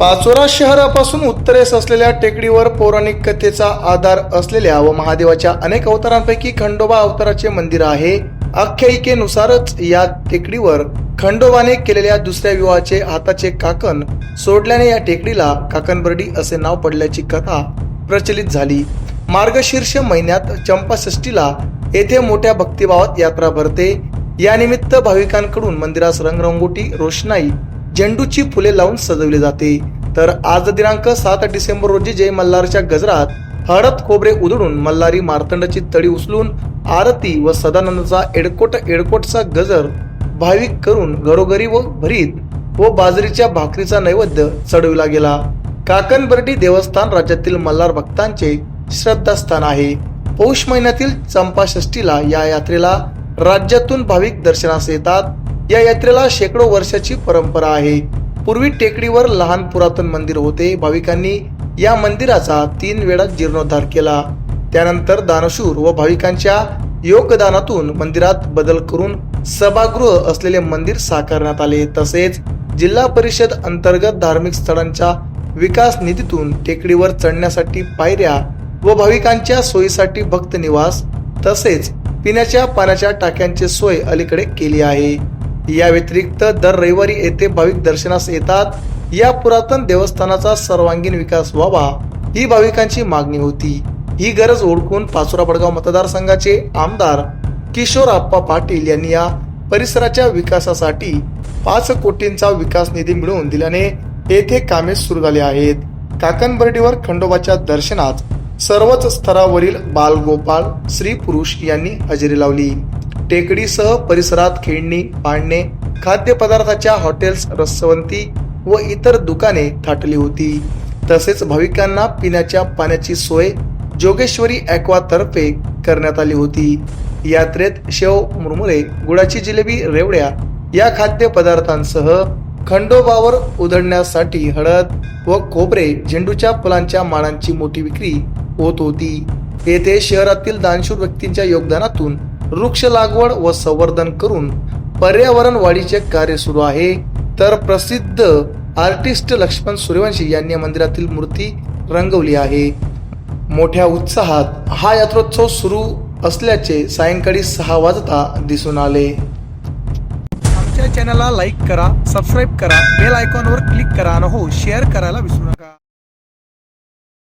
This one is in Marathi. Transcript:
पाचोरा शहरापासून उत्तरेस असलेल्या टेकडीवर पौराणिक कथेचा आधार असलेल्या व महादेवाच्या अनेक अवतारांपैकी खंडोबा अवताराचे मंदिर आहे. आख्यायिकेनुसारच या टेकडीवर खंडोबाने केलेल्या दुसऱ्या विवाहाचे हाताचे काकण सोडल्याने या टेकडीला काकणबर्डी असे नाव पडल्याची कथा प्रचलित झाली. मार्गशीर्ष महिन्यात चंपाषष्ठीला येथे मोठ्या भक्तिभावात यात्रा भरते. यानिमित्त भाविकांकडून मंदिरास रंगरंगोटी रोषणाई झेंडूची फुले लावून सजवली जाते. तर आज दिनांक सात डिसेंबर रोजी जय मल्हारच्या गजरात हळद खोबरे उधळून मल्हारी मार्तंडाची तळी उचलून आरती व सदानंदचा एडकोट एडकोटचा गजर भाविक करून घरोघरी व भरीत व बाजरीच्या भाकरीचा नैवेद्य चढविला गेला. काकणबर्डी देवस्थान राज्यातील मल्हार भक्तांचे श्रद्धास्थान आहे. पौष महिन्यातील चंपाषष्ठीला या यात्रेला राज्यातून भाविक दर्शनास येतात. या यात्रेला शेकडो वर्षाची परंपरा आहे. पूर्वी टेकडीवर लहान पुरातन मंदिर होते. भाविकांनी या मंदिराचा तीन वेळा जीर्णोद्धार केला. त्यानंतर दानशूर व भाविकांच्या योगदानातून मंदिरात बदल करून सभागृह असलेले मंदिर साकारण्यात आले. तसेच जिल्हा परिषद अंतर्गत धार्मिक स्थळांच्या विकास निधीतून टेकडीवर चढण्यासाठी पायऱ्या व भाविकांच्या सोयीसाठी भक्त निवास तसेच पिण्याच्या पाण्याच्या टाक्यांची सोय अलीकडे केली आहे. या व्यतिरिक्त दर रविवारी येथे भाविक दर्शनास येतात. या पुरातन देवस्थानाचा सर्वांगीण विकास व्हावा ही भाविकांची मागणी होती. ही गरज ओळखून पाचोरा बडगाव मतदारसंघाचे आमदार किशोर आप्पा पाटील यांनी या परिसराच्या विकासासाठी पाच कोटींचा विकास निधी मिळवून दिल्याने येथे कामे सुरू झाली आहेत. काकणबर्डीवर खंडोबाच्या दर्शनात सर्वच स्तरावरील बालगोपाळ स्त्री पुरुष यांनी हजेरी लावली. टेकडीसह परिसरात खेळणी पाळणे खाद्यपदार्थाच्या हॉटेल्स रसवंती व इतर दुकाने थाटली होती. तसेच भाविकांना पिण्याच्या पाण्याची सोय जोगेश्वरी ॲक्वातर्फे करण्यात आली होती. यात्रेत शेव मुरमुरे गुळाची जिलेबी रेवड्या या खाद्यपदार्थांसह खंडोबावर उधळण्यासाठी हळद व खोबरे झेंडूच्या फुलांच्या माळांची मोठी विक्री होत होती. येथे शहरातील दानशूर व्यक्तींच्या योगदानातून वृक्ष लागवड व संवर्धन करून पर्यावरण वाढीचे कार्य सुरू आहे. तर प्रसिद्ध आर्टिस्ट लक्ष्मण सूर्यवंशी यांनी मंदिरातील मूर्ती रंगवली आहे. मोठ्या उत्साहात हा यात्रोत्सव सुरू असल्याचे सायंकाळी सहा वाजता दिसून आले. आमच्या चॅनलला लाईक करा सबस्क्राईब करा बेल आयकॉनवर क्लिक करा आणि हो शेअर करायला विसरू नका.